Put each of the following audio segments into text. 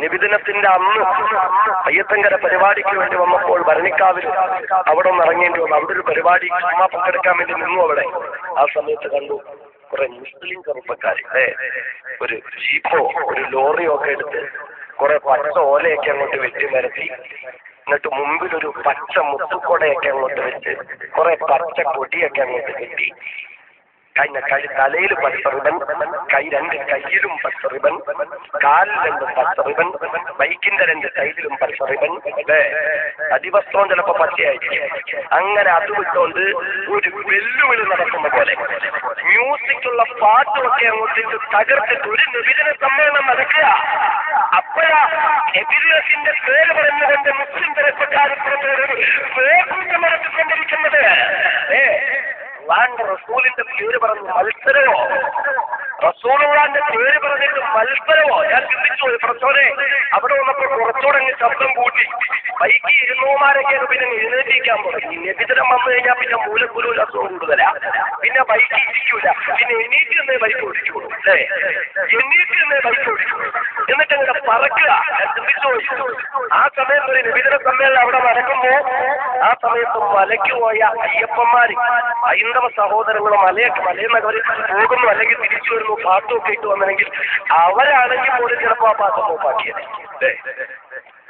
നിബിദിനത്തിന്റെ അന്ന് അയ്യത്തങ്കര പരിപാടിക്ക് വേണ്ടി വന്നപ്പോൾ ഭരണിക്കാവിൽ അവിടെ ഒന്ന് ഇറങ്ങേണ്ടി വന്നു. അവിടെ ഒരു പരിപാടി ചുമ്മാ പങ്കെടുക്കാൻ വേണ്ടി നിന്നു അവിടെ. ആ സമയത്ത് കണ്ടു കുറെ മുസ്ലിം ചെറുപ്പക്കാർ ഒരു ജീപ്പോ ഒരു ലോറിയോ ഒക്കെ എടുത്ത് കുറെ പച്ച ഓലയൊക്കെ അങ്ങോട്ട് വെട്ടി നിരത്തി. എന്നിട്ട് മുമ്പിൽ ഒരു പച്ച മുത്തുക്കൊടയൊക്കെ അങ്ങോട്ട് വെച്ച് കുറെ പച്ച കൊടിയൊക്കെ അങ്ങോട്ട് കെട്ടി. കഴിഞ്ഞ കൈ തലയിൽ പച്ച റിബൻ കൈ രണ്ട് കയ്യിലും പച്ച റിബൻ കാലിൽ രണ്ട് പച്ച റിബൻ ബൈക്കിന്റെ രണ്ട് സൈഡിലും റിബൻ അല്ലേ? അടിവസ്ത്രവും ചിലപ്പോ പച്ചയായിരിക്കും. അങ്ങനെ അത് വിട്ടുകൊണ്ട് ഒരു വെല്ലുവിളി നടക്കുന്ന പോലെ മ്യൂസിക്കുള്ള പാട്ടുമൊക്കെ അങ്ങോട്ടേക്ക് തകർത്തിട്ട് ഒരു നിബിധന സമ്മേളനം നടക്കുക. അപ്പോഴാ എബിരിയത്തിന്റെ പേര് പറഞ്ഞുകൊണ്ട് മുസ്ലിം വേഗൂട്ടം നടത്തിക്കൊണ്ടിരിക്കുന്നത്. ഏ അള്ളാന്റെ റസൂലിന്റെ പേര് പറഞ്ഞ് മത്സരമോ? റസൂലുള്ളാന്റെ പേര് പറഞ്ഞിട്ട് മത്സരമോ ഞാൻ ചിന്തിച്ചു പോയി പ്രച്ചോനെ അവിടെ വന്നപ്പോൾ കുറച്ചുകൂടെ അങ്ങ് ശബ്ദം കൂട്ടി. ബൈക്ക് ഇരുന്നൂമാരൊക്കെ പിന്നെ എഴുന്നേറ്റിരിക്കാൻ തുടങ്ങി നബിതരം വന്നു കഴിഞ്ഞാൽ പിന്നെ മൂലക്കുരുവിൽ അസുഖം കൂടുതലാ. പിന്നെ ബൈക്ക് ഇരിക്കൂല. പിന്നെ എണീറ്റ് തന്നെ ബൈക്ക് ഓടിച്ചോളൂ അല്ലേ? എണീറ്റ് എന്നേ ബൈക്ക് ഓടിച്ചോളൂ. എന്നിട്ട് അങ്ങനെ പറക്കുക. ചിന്തിച്ചു ആ സമയത്ത് ഒരു നബിതര സമ്മേളനം അവിടെ നടക്കുമ്പോ ആ സമയത്ത് മലയ്ക്ക് പോയ അയ്യപ്പന്മാര് ഹൈന്ദവ സഹോദരങ്ങളും മലയൊക്കെ മലയെന്നൊക്കെ പോകുന്നു അല്ലെങ്കിൽ തിരിച്ചു വരുന്നു. പാട്ടുമൊക്കെ ഇട്ട് വന്നെങ്കിൽ അവരാണെങ്കിൽ പോലും ചിലപ്പോ ആ പാട്ട് നോപ്പാക്കിയത്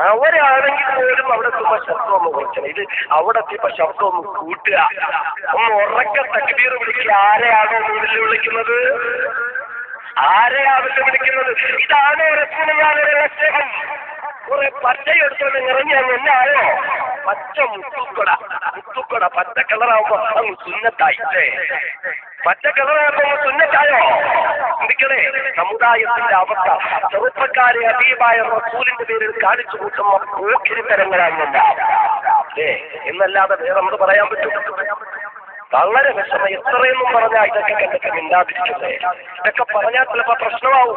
അവരാണെങ്കിൽ പോലും അവിടെ എത്തുമ്പോ ശബ്ദം ഒന്ന് കുറച്ചത് ഇത് അവിടെ എത്തിയപ്പോ ശബ്ദം ഒന്ന് കൂട്ടുക. ഒന്ന് ഉറക്ക തക്തീർ വിളിക്കുക. ആരെയാണോ മുന്നിൽ വിളിക്കുന്നത്? ആരെയാണ് വിളിക്കുന്നത്? ഇതാണ് റസൂലുള്ളാഹിയുടെ ലക്ഷ്യം കുറെ പച്ചയെടുത്തോണ്ട് ഇറങ്ങി അങ്ങ് എന്നായോ? പച്ച മുത്തുക്കട. മുത്തുക്കട പച്ച കളറാവുമ്പോ അങ്ങ് സുന്നത്തായി. അല്ലേ പച്ച കളറാകുമ്പോ സുന്നത്തായോ? ചിന്തിക്കണേ സമുദായത്തിന്റെ അവസ്ഥ. ചെറുപ്പക്കാരെ അബീബായ റസൂലിന്റെ പേരിൽ കാണിച്ചു കൂട്ടുന്ന പോക്കിരിത്തരങ്ങളാകുന്നില്ല ഏ എന്നല്ലാതെ വേറെ നമ്മൾ പറയാൻ പറ്റും. വളരെ വിഷമം. എത്രയെന്നും പറഞ്ഞാൽ ഇതൊക്കെ കണ്ടിട്ട് മിണ്ടാതിരിക്കുന്നേ. ഇതൊക്കെ പറഞ്ഞാൽ ചിലപ്പോ പ്രശ്നമാവും.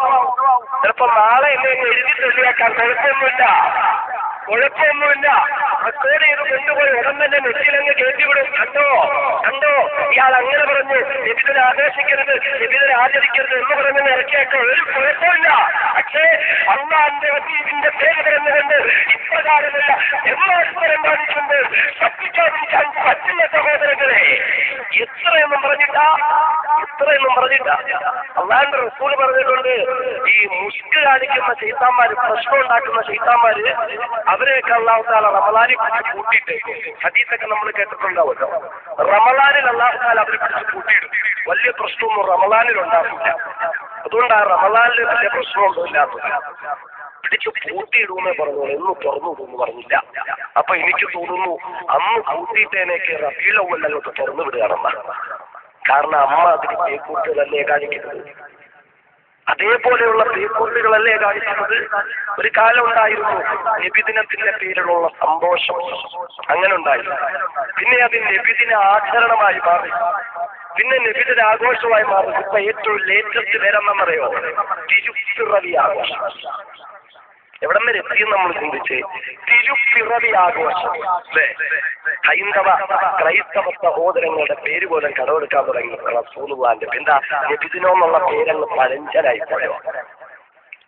ചിലപ്പോ നാളെ എന്നെ എഴുതി തെളിയാക്കാൻ കുഴപ്പമൊന്നുമില്ല കുഴപ്പമൊന്നുമില്ല. റെക്കോർഡ് ചെയ്ത് കൊണ്ടുപോയി ഉടൻ തന്നെ നെറ്റിയിലങ്ങ് കയറ്റിവിടും. കണ്ടോ? കണ്ടോ? ഇയാൾ അങ്ങനെ പറഞ്ഞു നിബിതനെ ആഘോഷിക്കരുത് നിബിതനെ ആചരിക്കരുത് എന്ന് പറഞ്ഞ് ഇറക്കിയേക്കോ. ഒരു കുഴപ്പമില്ല. പക്ഷേ അള്ളാന്റെ വസീബിന്റെ പേര് പറഞ്ഞുകൊണ്ട് ഇപ്രകാരമല്ല എല്ലാവരും കാണിച്ചുകൊണ്ട് ശബ്ദിക്കാതിരിക്കാൻ പറ്റില്ല സഹോദരങ്ങളെ. എത്രയെന്നും പറഞ്ഞിട്ടാ? എത്രയെന്നും പറഞ്ഞിട്ടാ? അള്ളാന്റെ റസൂൽ പറഞ്ഞിട്ടുണ്ട് ഈ മുഷ്ക് കാണിക്കുന്ന ചെയ്താന്മാര് പ്രശ്നം ഉണ്ടാക്കുന്ന ചെയ്താന്മാര് അവരെയൊക്കെ അള്ളാഹുത്താല റമലാനി പിടിച്ച് കൂട്ടിയിട്ട് ഹദീസൊക്കെ നമ്മൾ കേട്ടിട്ടുണ്ടാവുമല്ലോ. റമലാനിൽ അള്ളാഹുത്താല അവരെ പിടിച്ച് കൂട്ടിയിടും. വലിയ പ്രശ്നമൊന്നും റമലാനിൽ ഉണ്ടാകില്ല അതുകൊണ്ട് ആ റമലാനിൽ വലിയ പ്രശ്നമൊന്നും ഇല്ലാത്തത്. പിടിച്ച് പൂട്ടിയിടുമെന്നേ പറഞ്ഞു എന്ന് തുറന്നു എന്ന് പറഞ്ഞില്ല. അപ്പൊ എനിക്ക് തോന്നുന്നു അന്ന് പൂട്ടിയിട്ടേനേക്ക് റബീലവല്ലൊക്കെ തുറന്നു വിടുകയാണെന്നാണ്. കാരണം അമ്മ അതിന് തേക്കൂട്ടുകളല്ലേ കാണിക്കുന്നത്. അതേപോലെയുള്ള തേക്കൂട്ടുകളല്ലേ കാണിക്കുന്നത്? ഒരു കാലം ഉണ്ടായിരുന്നു. നബിദിനത്തിന്റെ പേരിലുള്ള സന്തോഷം. അങ്ങനെ ഉണ്ടായിരുന്നു പിന്നെ അത് നബിദിന ആചരണമായി മാറി. പിന്നെ നബിദിന ആഘോഷമായി മാറി. ഇപ്പൊ ഏറ്റവും ലേറ്റസ്റ്റ് പേരെന്നറിയോ തിരുപ്പിറവി ആഘോഷം. എവിടെ വരെ എത്തിയെന്ന് നമ്മൾ ചിന്തിച്ച്? തിരുപ്പിറവി ആഘോഷം. അല്ലേ? ഹൈന്ദവ ക്രൈസ്തവ സഹോദരങ്ങളുടെ പേര് പോലും കടമെടുക്കാൻ തുടങ്ങി. റസൂലുള്ളാന്റെ എന്താ? നബിദിനോ എന്നുള്ള പേരങ്ങ് പഴഞ്ചനായി പോയോ?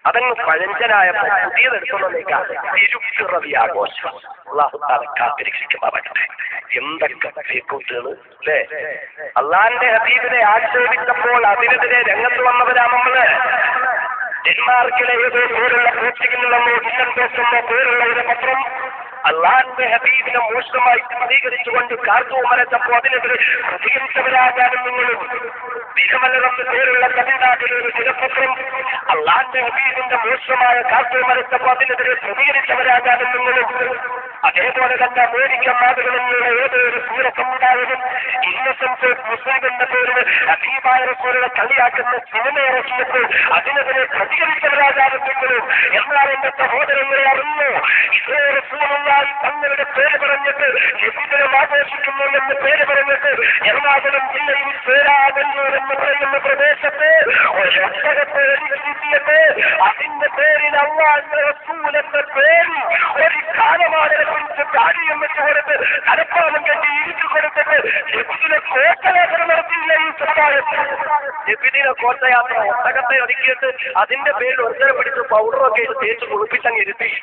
അതങ്ങ് പഴഞ്ചനായപ്പോ പുതിയതെടുത്തുള്ളതേക്കാ തിരുപ്പിറവി ആഘോഷം. അള്ളാഹുത്താല താല കാത്തിരക്ഷിക്കുമാറാകട്ടെ. എന്തൊക്കെ തേക്കൂട്ടുകൾ അല്ലേ? അള്ളാന്റെ ഹബീബിനെ ആക്ഷേപിച്ചപ്പോൾ അതിനെതിരെ രംഗത്ത് വന്നവരാ നമ്മൾ. ഡെൻമാർക്കിലെ ഏതോ പേരുള്ള പോർച്ചുഗലിലെന്നോ ഡിസൻഡോസെന്നോ പേരുള്ള ഒരു പത്രം അള്ളാന്റെ ഹബീബിനെ മോശമായി ചിത്രീകരിച്ചുകൊണ്ട് കാർട്ടൂൺ വരച്ചപ്പോ അതിനെതിരെ പ്രതികരിച്ചവരാകാനും നിങ്ങളും വിരമലരെന്ന് പേരുള്ള തമിഴ്നാട്ടിലെ ഒരു ദിനപത്രം അള്ളാന്റെ ഹബീബിന്റെ മോശമായ കാർട്ടൂൺ വരച്ചപ്പോ അതിനെതിരെ പ്രതികരിച്ചവരാകാനും നിങ്ങളും അതേപോലെ തന്നെ അമേരിക്കൻ നാടുകളിലുള്ള ഏതൊരു ഒരു സൂര സമുദായവും ഇന്നസെൻസ് എന്ന പേരിൽ അതീവായ റസൂലിനെ കളിയാക്കുന്ന സിനിമ ഇറക്കിയപ്പോൾ അതിനെതിരെ പ്രതികരിച്ചവരാകാനും നിങ്ങളും എന്നാൽ എന്റെ സഹോദരങ്ങളെ അറിഞ്ഞു? ഇസ്രേ റസൂലുള്ളാഹി തങ്ങളുടെ പേര് പറഞ്ഞിട്ട് നബിദിനം ആഘോഷിക്കുന്നു എന്ന് പേര് പറഞ്ഞിട്ട് എറണാകുളം ജില്ലയിൽ പേരാകല്ലൂർ എന്ന് പറയുന്ന പ്രദേശത്ത് ഒരൊട്ടകത്തെ എഴുതിയിരുത്തിയിട്ട് അതിന്റെ പേരിൽ അള്ളാന്റെ റസൂൽ എന്ന പേര് ഒരു കാലമാടനെ കൊടുത്ത് തലപ്പാലം കെട്ടി ഇരിച്ചു ഈ അതിന്റെ പേരിൽ ഒരുത്തരം പിടിച്ച് പൗഡറൊക്കെ തേച്ച് കുളിപ്പിച്ചങ്ങ് ഇരുത്തി.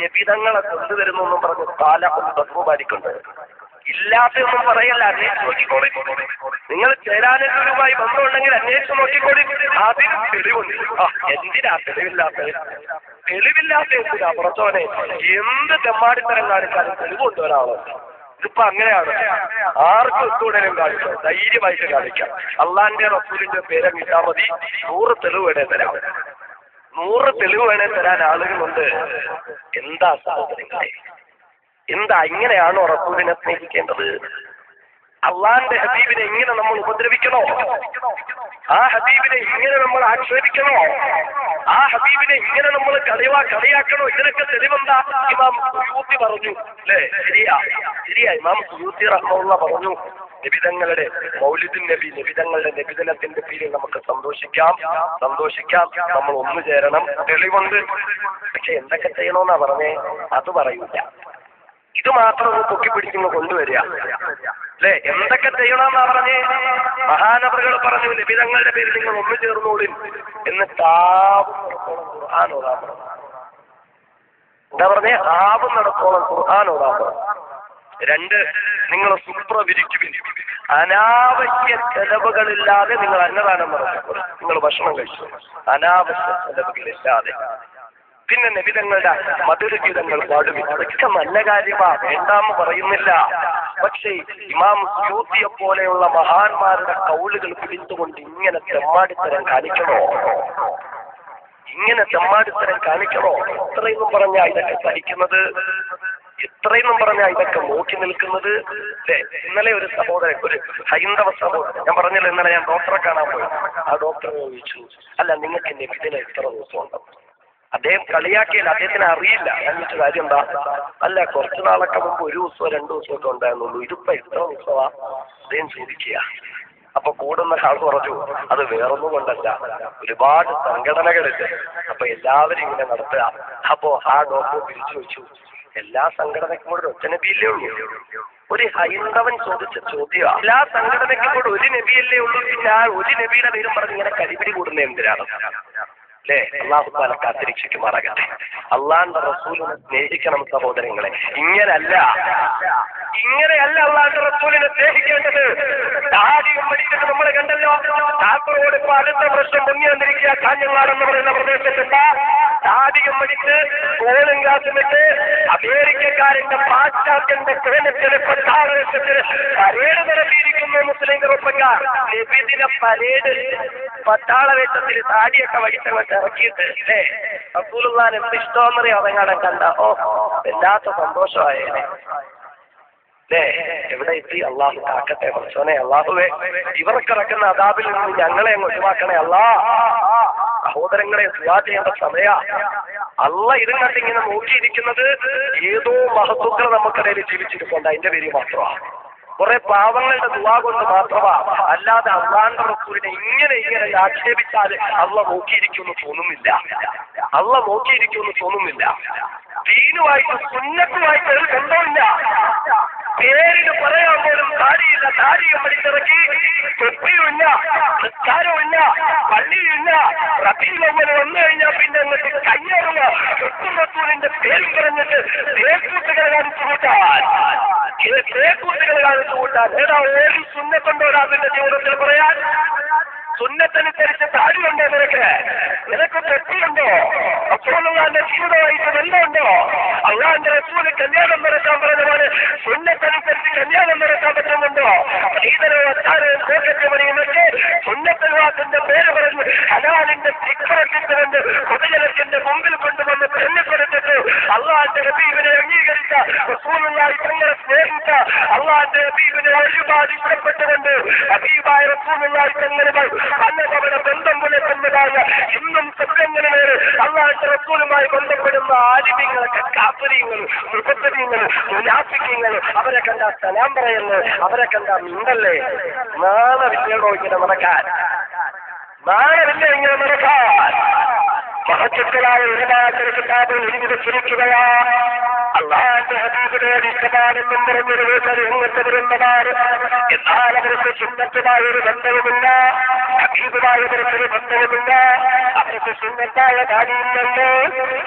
നബിതങ്ങളെ കൊണ്ടുവരുന്നു എന്നും പറഞ്ഞ് കാലം ബഹുമാനിക്കുന്നുണ്ട് ഇല്ലാത്തതൊന്നും പറയല്ല അന്വേഷിച്ച് നോക്കിക്കോളി. നിങ്ങൾ ചേരാനുമായി ബന്ധമുണ്ടെങ്കിൽ അന്വേഷിച്ച് നോക്കിക്കോളി. അതിന് തെളിവുണ്ട്. എന്തിനാ തെളിവില്ലാത്ത തെളിവില്ലാത്ത എന്തിനാ? പുറത്തോനെ എന്ത് തെമ്മാടിത്തരം കാണിച്ചാലും തെളിവുണ്ട് ഒരാൾ? ഇതിപ്പോ അങ്ങനെയാണ്. ആർക്കും എത്തൂടലും കാണിക്കാം. ധൈര്യമായിട്ട് കാണിക്കാം. അള്ളാന്റെ റസൂലിന്റെ പേരെ കിട്ടാ മതി. നൂറ് തെളിവ് വേണേ തരാം. നൂറ് തെളിവ് വേണേ തരാൻ ആളുകളുണ്ട്. എന്താ സഹോദരങ്ങളെ എന്താ ഇങ്ങനെയാണോ റസൂലിനെ സ്നേഹിക്കേണ്ടത്? അള്ളാന്റെ ഹബീബിനെ ഇങ്ങനെ നമ്മൾ ഉപദ്രവിക്കണോ? ആ ഹബീബിനെ ഇങ്ങനെ നമ്മൾ ആക്ഷേപിക്കണോ? ആ ഹബീബിനെ ഇങ്ങനെ നമ്മൾ കളിവാ കളിയാക്കണോ? ഇതിനൊക്കെ തെളിവെന്താ? ഇമാം സുയൂത്തി പറഞ്ഞു. അല്ലേ? ശരിയാ. ശരിയാ. ഇമാം സുയൂത്തി റഹ്മുള്ള പറഞ്ഞു. നിബിതങ്ങളുടെ മൗലിദിൻ നബി നിബിതങ്ങളുടെ നിബിതനത്തിന്റെ പേരിൽ നമുക്ക് സന്തോഷിക്കാം. സന്തോഷിക്കാം. നമ്മൾ ഒന്നു ചേരണം തെളിവുണ്ട്. പക്ഷെ എന്തൊക്കെ ചെയ്യണമെന്നാ പറഞ്ഞേ? അത് പറയൂല. ഇത് മാത്രം ഒന്ന് പൊക്കിപ്പിടിക്കുന്ന കൊണ്ടുവരിക. അല്ലെ? എന്തൊക്കെ ചെയ്യണമെന്നാ പറഞ്ഞേ? മഹാനവറുകൾ പറഞ്ഞു ലഭിതങ്ങളുടെ പേരിൽ നിങ്ങൾ ഒന്നു ചേർന്നോളിൻ എന്ന് താവും ഖുർആൻ എന്താ പറഞ്ഞേ? ആവും നടത്തോളം ഖുർആൻ രണ്ട് നിങ്ങൾ സുപ്ര വിരിക്കുവിൻ. അനാവശ്യ ചെലവുകളില്ലാതെ നിങ്ങൾ അന്നദാനം നടത്തുക നിങ്ങൾ ഭക്ഷണം കഴിച്ചു. അനാവശ്യ ചെലവുകളില്ലാതെ. പിന്നെ നബിതങ്ങളുടെ മധുരഗീതങ്ങൾ പാടുവിൻ. അതൊക്കെ നല്ല കാര്യമാ വേണ്ടാന്ന് പറയുന്നില്ല. പക്ഷേ ഇമാം യൂത്തിയെ പോലെയുള്ള മഹാന്മാരുടെ കൗളുകൾ പിടിച്ചുകൊണ്ട് ഇങ്ങനെ തെമ്മാടിത്തരം കാണിക്കണോ? ഇങ്ങനെ തെമ്മാടിത്തരം കാണിക്കണോ? എത്രയും പറഞ്ഞാ ഇതൊക്കെ സഹിക്കുന്നത്? ഇത്രയെന്നും പറഞ്ഞാ ഇതൊക്കെ നോക്കി നിൽക്കുന്നത്? അല്ലേ ഇന്നലെ ഒരു സഹോദരൻ ഒരു ഹൈന്ദവ സഹോദരൻ ഞാൻ പറഞ്ഞല്ലോ ഇന്നലെ ഞാൻ ഡോക്ടറെ കാണാൻ പോയി. ആ ഡോക്ടറെ ചോദിച്ചു അല്ല നിങ്ങൾക്ക് നബിദിന എത്ര ദിവസം ഉണ്ടെന്ന് അദ്ദേഹം കളിയാക്കിയാൽ അദ്ദേഹത്തിന് അറിയില്ല. എന്നിട്ട് കാര്യം എന്താ? അല്ല കുറച്ചു നാളൊക്കെ മുമ്പ് ഒരു ദിവസമോ രണ്ടു ദിവസമോ ഒക്കെ ഉണ്ടായിരുന്നുള്ളൂ. ഇതിപ്പോ എത്ര ദിവസമാ? അദ്ദേഹം ചോദിക്കുക അപ്പൊ കൂടുന്ന ആൾ പറഞ്ഞു അത് വേറൊന്നും കൊണ്ടല്ല. ഒരുപാട് സംഘടനകളുണ്ട്. അപ്പൊ എല്ലാവരും ഇങ്ങനെ നടത്തുക. അപ്പോ ആ ഡോക്ടർ തിരിച്ചു വെച്ചു എല്ലാ സംഘടനയ്ക്കും കൂടെ ഒറ്റ നബിയല്ലേ ഉള്ളൂ? ഒരു ഹൈന്ദവൻ ചോദിച്ച ചോദ്യം എല്ലാ സംഘടനയ്ക്കും കൂടെ ഒരു നബിയല്ലേ ഉള്ളൂ? പിന്നെ ആ ഒരു നബിയുടെ പേരും പറഞ്ഞ് ഇങ്ങനെ കരിപിടി കൂടുന്ന എന്തിനാണ്? അല്ലേ അള്ളാഹു താല കാത്തിരക്ഷിക്കുമാറാകട്ടെ. അള്ളാന്റെ റസൂലിനെ സ്നേഹിക്കണം സഹോദരങ്ങളെ. ഇങ്ങനല്ല. ഇങ്ങനെയല്ല അള്ളാന്റെ റസൂലിനെ സ്നേഹിക്കേണ്ടത്. താടിയും പഠിച്ചിട്ട് നമ്മൾ കണ്ടല്ലോ. കാസർഗോഡ് ഇപ്പൊ അടുത്ത പ്രശ്നം മുങ്ങി വന്നിരിക്കുക കാഞ്ഞങ്ങാട് എന്ന് പറയുന്ന പ്രദേശത്തുണ്ട് താടിയും പഠിച്ച് കോളും കാത്തുമിട്ട് അമേരിക്കക്കാരന്റെ പാശ്ചാത്യന്റെ സേനത്തിന് പ്രധാനത്തിന് പരേഡ് നടത്തിയിരിക്കുന്നു മുസ്ലിം ചെറുപ്പക്കാർ. നബിദിന പരേഡ് പട്ടാളവേഷത്തിൽ താടിയൊക്കെ വടിച്ചങ്ങോട്ട് ഇറക്കിയിട്ട് അല്ലേ? റസൂലുള്ളാൻ എന്ത് ഇഷ്ടമെന്നറിയോ അതെങ്ങാടെ കണ്ട. ഓ വല്ലാത്ത സന്തോഷമായേനെ. അല്ലേ? എവിടെ എത്തി? അള്ളാഹു കാക്കട്ടെ മനുഷ്യനെ. അള്ളാഹുവേ ഇവർക്കിറക്കുന്ന അതാബിൽ നിന്ന് ഞങ്ങളെ അങ്ങ് ഒഴിവാക്കണേ. അല്ലാ സഹോദരങ്ങളെ ദുവാ ചെയ്യേണ്ട സമയ. അല്ല ഇതിനകത്ത് ഇങ്ങനെ നോക്കിയിരിക്കുന്നത് ഏതോ മഹത്വങ്ങൾ നമുക്കിടയിൽ ജീവിച്ചിരിപ്പുണ്ട്. അതിന്റെ പേര് മാത്രമാണ് കുറെ പാവങ്ങളുടെ ദുവാ കൊണ്ട് മാത്രമാ. അല്ലാതെ അള്ളാന്റെ റസൂലിനെ ഇങ്ങനെ ഇങ്ങനെ ആക്ഷേപിച്ചാൽ അള്ള നോക്കിയിരിക്കുമെന്ന് തോന്നുന്നില്ല. അള്ള നോക്കിയിരിക്കുമെന്ന് തോന്നുന്നില്ല. ദീനുമായിട്ട് സുന്നത്തുമായിട്ട് ഒരു ബന്ധമില്ല പേരിന് പറയാൻ പോലും താടിയില്ല താടിയും പഠിച്ചിറക്കി തൊപ്പിയുമില്ല നിസ്കാരമില്ല പള്ളിയില്ല റബീലവന് വന്നു കഴിഞ്ഞാൽ പിന്നെ അങ്ങോട്ട് കയ്യേറുക. ചുറ്റുമത്തൂരിന്റെ പേരും പറഞ്ഞിട്ട് തേക്കൂട്ടുകൾ കാണിച്ചു കൂട്ടാൻ. തേക്കൂട്ടുകൾ കാണിച്ചു കൂട്ടാൻ. ഏതാ ഏത് സുന്നത്തുണ്ടോ ഒരാളുടെ ജീവിതത്തിൽ പറയാൻ? സുന്നത്തനുസരിച്ച് താടിയുണ്ടോ നിനക്ക്? നിനക്ക് തെറ്റിയുണ്ടോ അപ്പോഴുള്ളാന്റെ ജീവിതമായിട്ട് ബന്ധമുണ്ടോ? അള്ളാന്റെ റസൂൽ കല്യാണം നടക്കാൻ പറഞ്ഞതാണ് സുന്നത്തനുസരിച്ച് കല്യാണം നടക്കാൻ പറ്റുന്നുണ്ടോ? സ്ത്രീധനോ അത്താരവും പേര് പറഞ്ഞ് ഹലാലിന്റെ ചിത്രത്തിട്ടുണ്ട് പൊതുജനത്തിന്റെ മുമ്പിൽ കൊണ്ടുവന്ന് തെന്നിക്കൊടുത്തിട്ട് അള്ളാന്റെ ഹബീബിനെ അംഗീകരിച്ച റസൂലുള്ളാഹി തങ്ങളെ സ്നേഹിച്ച അള്ളാന്റെ ഹബീബിനെ ഒരുപാട് ഇഷ്ടപ്പെട്ടുകൊണ്ട് ഹബീബായ റസൂലുള്ളാഹി തങ്ങളുമായി അന്നതവണ ബന്ധം പുലർത്തുന്നതായ ഇന്നും സത്യങ്ങളിലേറെ അള്ളാന്റെ റസൂലുമായി ബന്ധപ്പെടുന്ന ആലിമ്യങ്ങളൊക്കെ കാപ്പര്യങ്ങളും മുഖത്തര്യങ്ങളും മുനാഫിക്കങ്ങളും അവരെ കണ്ട സ്ഥലം പറയുന്നു അവരെ കണ്ട മിണ്ടല്ലേ? നാണമില്ലടോ ഇങ്ങനെ നടക്കാൻ. നാണമില്ല ഇങ്ങനെ നടക്കാൻ. മഹത്തുക്കളായ ഒരുപാട് കിതാബുകൾ എഴുതി വെച്ചിരിക്കുകയാ അള്ളാന്റെ ഹബീബിനോട് പറഞ്ഞൊരു വരുന്നതാണ്. എന്നാൽ അവർക്ക് സുന്നത്തുമായ ഒരു ബന്ധവുമില്ല. ഹബീബുമായവർക്കൊരു ബന്ധവുമില്ല. അവർക്ക് സുന്നത്തായ കാര്യമില്ലല്ലോ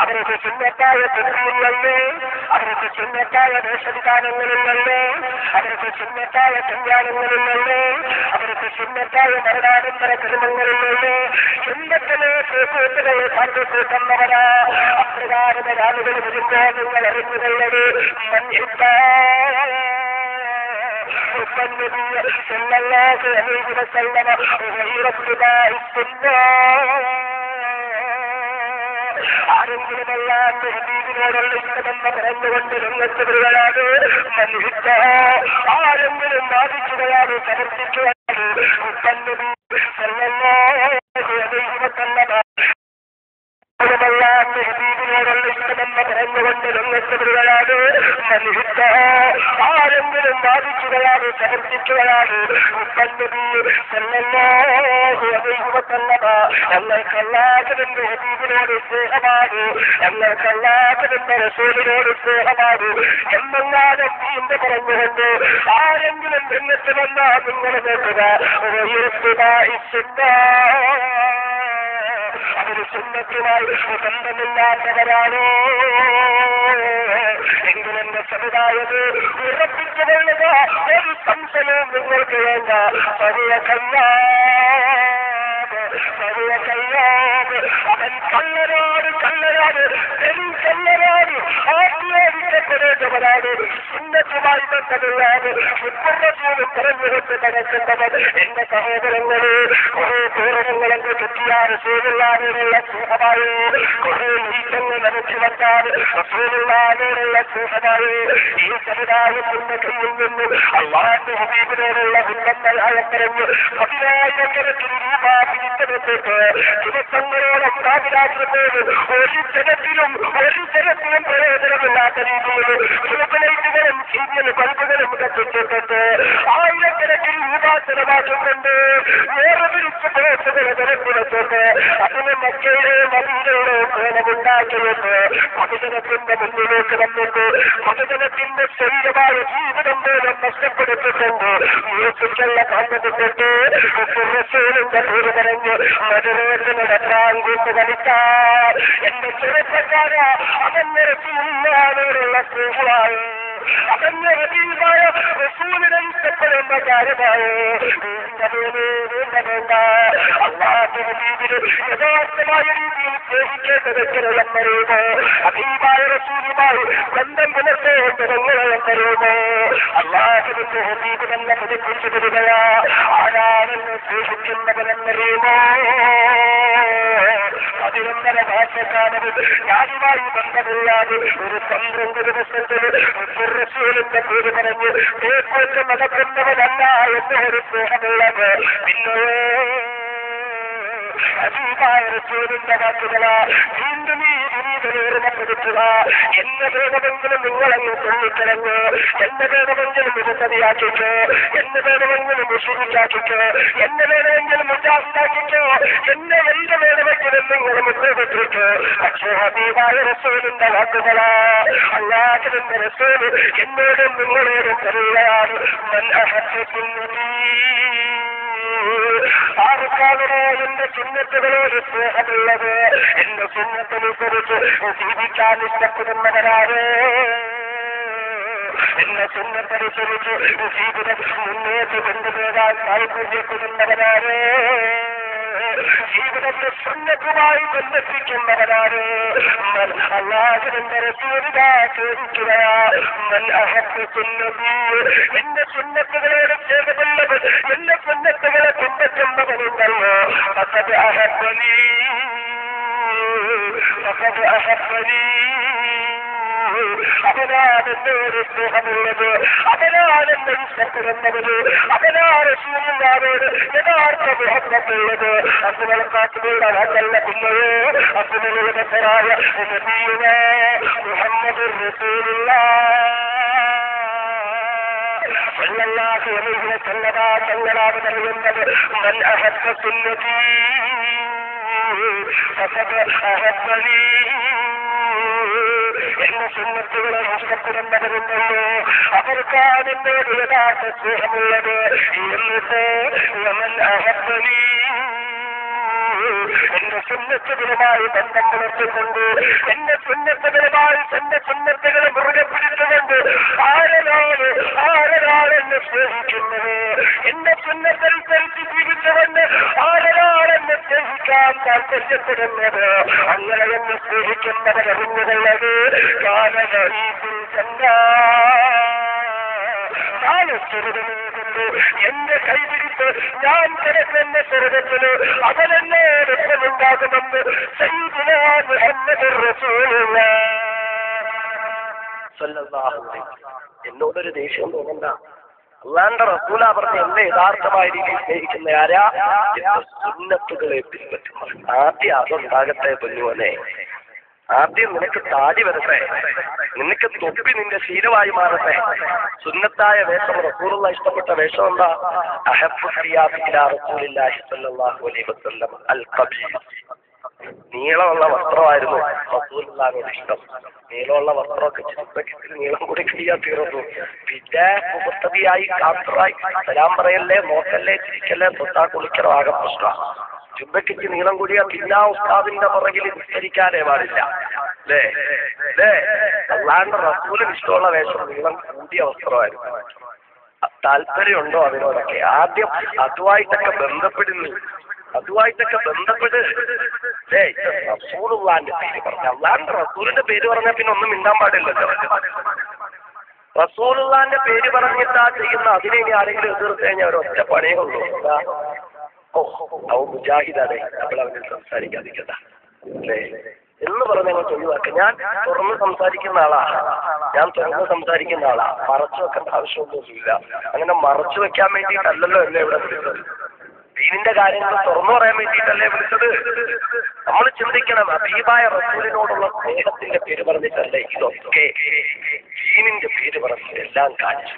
അവർക്ക് സുന്നത്തായ തെറ്റിയില്ലല്ലോ അവർക്ക് സുന്നത്തായ വേഷവിധാനങ്ങളില്ലല്ലോ അവർക്ക് സുന്നത്തായ കല്യാണങ്ങളില്ലല്ലോ അവർക്ക് സുന്നത്തായ മരണാനന്തര കർമ്മങ്ങളില്ലല്ലോ സുന്നത്തിലെ കൂട്ടുകളെ കണ്ടുകൂട്ടുന്നവരാ അപ്രകാരം ആളുകൾ വരുമ്പോ നിങ്ങൾ അറിഞ്ഞുകൊള്ളത് മഞ്ഞിട്ടാ النبي صلى الله عليه وسلم غير اتباع السنة ആരെങ്കിലും അല്ലാത്ത ഹബീബിനോടുള്ള ഇഷ്ടമെന്ന് പറഞ്ഞുകൊണ്ട് രംഗത്ത് വരികയാണ് മനുഷ്യ ആരെങ്കിലും ബാധിക്കുകയാണ് صلى الله عليه وسلم വസല്ലമ ാത്ത ഹബീബിനോടുള്ള ഇഷ്ടമെന്ന് പറഞ്ഞുകൊണ്ട് രംഗത്ത് വരികയാണ് മനുഷ്യ ആരെങ്കിലും ബാധിക്കുകയാണ് അലൈഹി വസല്ലമ ഞങ്ങൾക്കല്ലാത്തതിന്റെ ഹബീബിനോട് സ്നേഹമാണ് ഞങ്ങൾക്കല്ലാത്തതിന്റെ റസൂലിനോട് സ്നേഹമാണ് എന്നെങ്ങാനും വീണ്ടും പറഞ്ഞുകൊണ്ട് ആരെങ്കിലും രംഗത്ത് വന്നാൽ നിങ്ങൾ നോക്കുക. അവർ സുന്ദത്തിനായി ബന്ധമില്ലാത്തവരാണോ കൊള്ളുക ഒരു നിങ്ങൾക്ക് വേണ്ട. പഴയ കല്ലാതെ പഴയ കല്ലാതെ അവൻ ആത്മീയപ്പെട്ടവരാണ് സുന്നത്തുമായി ബന്ധമില്ലാതെ ജനത്തിലും ഒരു ജനത്തിലും പ്രയോജനമില്ലാത്ത രീതിയിൽ ട്യൂബ്ലൈറ്റുകളും സീരിയൽ ബൾബുകളും കത്തിച്ചിട്ടിട്ട് ആയിരക്കണക്കിന് രൂപ ചെലവാക്കുന്നുണ്ട് വേറെ പിരിച്ച് പോസ്റ്റുകൾ നിരത്തി വെച്ചിട്ട് അതിന് മക്കയുടെ മതിയുടെയും കോലമുണ്ടാക്കിയിട്ട് പൊതുജനത്തിന്റെ മുന്നിലേക്ക് വന്നിട്ട് പൊതുജനത്തിന്റെ ശരീരമായ ജീവിതം പോലും നഷ്ടപ്പെടുത്തിയിട്ടുണ്ട് മ്യൂസിക്കുള്ള കണ്ടുപിടിച്ചിട്ട് റസൂലിന്റെ പേര് പറഞ്ഞ് കൂട്ട് കളിക്കാൻ എന്റെ ചെറുപ്പക്കാര അവന്റെ റസൂലിനോടുള്ള സ്നേഹമായി അവന്റെ റബീമായ റസൂലിനെ ഇഷ്ടപ്പെടുന്ന കാര്യമായി. വേണ്ട വേണ്ട ഹബീബിന് യഥാർത്ഥമായ രീതിയിൽ സ്നേഹിക്കേണ്ടത് എന്നറിയുമോ ഹബീബായ റസൂലുമായി ബന്ധം പുലർത്തേണ്ടത് എന്നറിയുമോ അള്ളാഹുവിന്റെ ഹബീബ് തന്നെ പഠിപ്പിച്ചു തരികയാ ആരാണെന്ന് സ്നേഹിക്കുന്നവനെന്നറിയുമോ പതിനൊന്നര ഭാഷക്കാരന് ഞാനുമായി ബന്ധമില്ലാതെ ഒരു പന്ത്രണ്ട് ദിവസത്തിൽ റസൂലിന്റെ പേര് പറഞ്ഞ് തേക്കോട്ട് നടക്കുന്നവനല്ല എന്ന് ഒരു സ്നേഹമുള്ളത്. പിന്നെ അജീബായ റസൂലിന്റെ വാക്കുകളാ വീണ്ടും ഈ ദുരീതിനെ ഓർമ്മപ്പെടുത്തുക എന്നെ വേണമെങ്കിലും നിങ്ങളങ്ങ് തുള്ളിക്കിടങ്ങ് എന്നെ വേണമെങ്കിലും മുഖത്തതിയാക്കിക്കോ എന്നെ വേണമെങ്കിലും മുഷിരിക്കാക്കിക്കോ എന്നെ വേണമെങ്കിലും മുജാഹിദാക്കിക്കോ എന്നെ എന്ത് വേണമെങ്കിലും നിങ്ങൾ മുദ്രപെട്ടിരിക്കോ പക്ഷേ ഹബീബായ റസൂലിന്റെ വാക്കുകളാ. അല്ലാതിന്റെ റസൂൽ എന്നോടും നിങ്ങളോടും പറയുകയാണ്. മൻ അഹബ്ബത്തുന്നബീ ആർക്കാണോ എന്റെ സുന്നത്തുകളോട് സ്നേഹമുള്ളത്? എന്റെ സുന്നത്തിനെക്കുറിച്ച് ജീവിക്കാൻ ഇഷ്ടപ്പെടുന്നവരാണ് എന്നെ സുന്നത്തനുസരിച്ച് ജീവിതം മുന്നോട്ട് കൊണ്ടുപോകാൻ താല്പര്യപ്പെടുന്നവരാണ് ജീവിതത്തെ സുന്നത്തുമായി ബന്ധിപ്പിക്കുന്നവരാണ് അള്ളാഹുവിന്റെ റസൂലിത ചോദിക്കുക എന്റെ ചേർന്നുള്ളവൻ എന്റെ സുന്നത്തുകളെ പിൻപറ്റുന്നവനുണ്ടല്ലോ ഫഖദ് അഹബ്ബനി. ഫഖദ് അഹബ്ബനി. അവനാണ് എന്നോട് സ്നേഹമുള്ളത്. അവനാണ് എന്നെ ഇഷ്ടപ്പെടുന്നത് അവനാണ് ശൂന്യനോട് യഥാർത്ഥ കാത്തുകളുടെ വാക്കല്ല പിന്നയോ അസുമലുടെ പരായ നബീന മുഹമ്മദ് റസൂലുള്ള. സല്ലല്ലാഹു അലൈഹി വസല്ലമ തങ്ങളാണ് പറയുന്നത് മൻ അഹബ്ബ സുന്നതി ഫഖദ് അഹബ്ബനി എന്നെ സുന്നത്തുകളെ ഇഷ്ടപ്പെടുന്നവരുണ്ടല്ലോ അവർക്കാണ് എന്നോട് യഥാർത്ഥ സ്നേഹമുള്ളത്. എന്നിട്ട് യമൻ അഹബ്ബനീ എന്റെ സുന്നത്തുകളുമായി ബന്ധം പുലർത്തിക്കൊണ്ട് എന്റെ സുന്നത്തുകളുമായി എന്റെ സുന്നത്തുകളെ മുറുകെ പിടിച്ചുകൊണ്ട് ആരനാണ് ആരനാണ് സ്നേഹിക്കുന്നത്? എന്റെ സുന്നത്തനുസരിച്ച് ജീവിച്ചുകൊണ്ട് ആരനാണ് സ്നേഹിക്കാൻ താല്പര്യപ്പെടുന്നത് അങ്ങനെ എന്നെ സ്നേഹിക്കുന്നവർ അറിഞ്ഞുകൊള്ളത് ചന്ദ കൊണ്ട് എന്റെ കൈപിടിച്ച് ഞാൻ കിടക്കുന്ന സ്വർഗത്തിൽ അവനെന്നെ രക്തമുണ്ടാകുമെന്ന് മുഹമ്മദ്. എന്നോടൊരു ദേഷ്യം തോന്നണ്ട. അള്ളാന്റെ റസൂല പറഞ്ഞ എന്നെ യഥാർത്ഥമായ രീതിയിൽ സ്നേഹിക്കുന്ന ആരാ? സുന്നത്തുകളെ പിൻപറ്റുന്ന ആദ്യം അതുണ്ടാകട്ടെ പൊന്നുവനെ ആദ്യം നിനക്ക് താടി വരട്ടെ. നിനക്ക് തൊപ്പി നിന്റെ ശീലമായി മാറട്ടെ. സുന്നത്തായ വേഷം റസൂറുള്ള ഇഷ്ടപ്പെട്ട വേഷം എന്താ? നീളമുള്ള വസ്ത്രമായിരുന്നു റസൂലുള്ളാഹിനോട് ഇഷ്ടം. നീളമുള്ള വസ്ത്രമൊക്കെ ചെറുപ്പത്തിൽ നീളം കൂടി കഴിയാൻ തീർന്നു. പിന്നെ മുഖത്തതിയായി കാത്തറായി. സലാം പറയല്ലേ നോക്കല്ലേ ചിരിക്കല്ലേ തൊട്ടാ കുളിക്കലോ ആകെ പ്രശ്നമാണ് ചുബയ്ക്ക് നീളം കൂടിയ പിന്നാ ഉസ്താദിന്റെ പുറകിൽ നിസ്കരിക്കാനേ പാടില്ല. അല്ലേ? അല്ലേ? അല്ലാണ്ട് റസൂലിന് ഇഷ്ടമുള്ള വേഷം നീളം കൂടിയ വസ്ത്രമായിരുന്നു. താല്പര്യമുണ്ടോ അതിനോടൊക്കെ? ആദ്യം അതുമായിട്ടൊക്കെ ബന്ധപ്പെടുന്നു. അതുമായിട്ടൊക്കെ ബന്ധപ്പെട്ട് റസൂലുള്ളാന്റെ പേര് പറഞ്ഞ. അള്ളാന്റെ റസൂലിന്റെ പേര് പറഞ്ഞാൽ പിന്നെ ഒന്നും മിണ്ടാൻ പാടില്ലല്ലോ. റസൂലുള്ളാന്റെ പേര് പറഞ്ഞിട്ടാ ചെയ്യുന്ന അതിനെ ഇനി ആരെങ്കിലും എതിർത്ത് കഴിഞ്ഞാൽ ഒറ്റ പണിയേ ഉള്ളൂ. എന്താ ഓ അവ മുജാഹിദാണ് അപ്പോൾ അവന് സംസാരിക്കാതിരിക്കണ്ട. അല്ലേ? എന്ന് പറഞ്ഞ് ഞങ്ങൾ ഒഴിവാക്കുക ഞാൻ തുറന്ന് സംസാരിക്കുന്ന ആളാ. ഞാൻ തുറന്ന് സംസാരിക്കുന്ന ആളാ. മറച്ചു വെക്കേണ്ട ആവശ്യമൊന്നുമില്ല. അങ്ങനെ മറച്ചു വെക്കാൻ വേണ്ടിയിട്ടല്ലല്ലോ എന്നെ ഇവിടെ വിളിച്ചത്. ദീനിന്റെ കാര്യങ്ങൾ തുറന്നു പറയാൻ വേണ്ടിയിട്ടല്ലേ വിളിച്ചത്? നമ്മൾ ചിന്തിക്കണം. അബീബായ റസൂലിനോടുള്ള സ്നേഹത്തിന്റെ പേര് പറഞ്ഞിട്ടല്ലേ ഇതൊക്കെ? ദീനിന്റെ പേര് പറഞ്ഞിട്ട് എല്ലാം കാണിച്ചു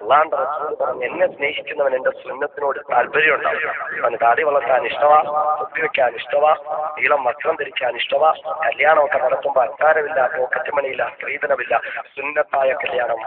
അള്ളാണ്ട് റസൂൽ പറഞ്ഞു എന്നെ സ്നേഹിക്കുന്നവൻ എന്റെ സുന്നത്തിനോട് താല്പര്യം ഉണ്ടാവും അവന് താടി വളർത്താൻ ഇഷ്ടവാ തൊപ്പി വെക്കാൻ ഇഷ്ടവാ നീളം വസ്ത്രം ധരിക്കാൻ ഇഷ്ടവാ കല്യാണമൊക്കെ നടത്തുമ്പോൾ അത്താരമില്ല പോക്കറ്റ് മണിയില്ല സ്ത്രീധനമില്ല സുന്നത്തായ കല്യാണം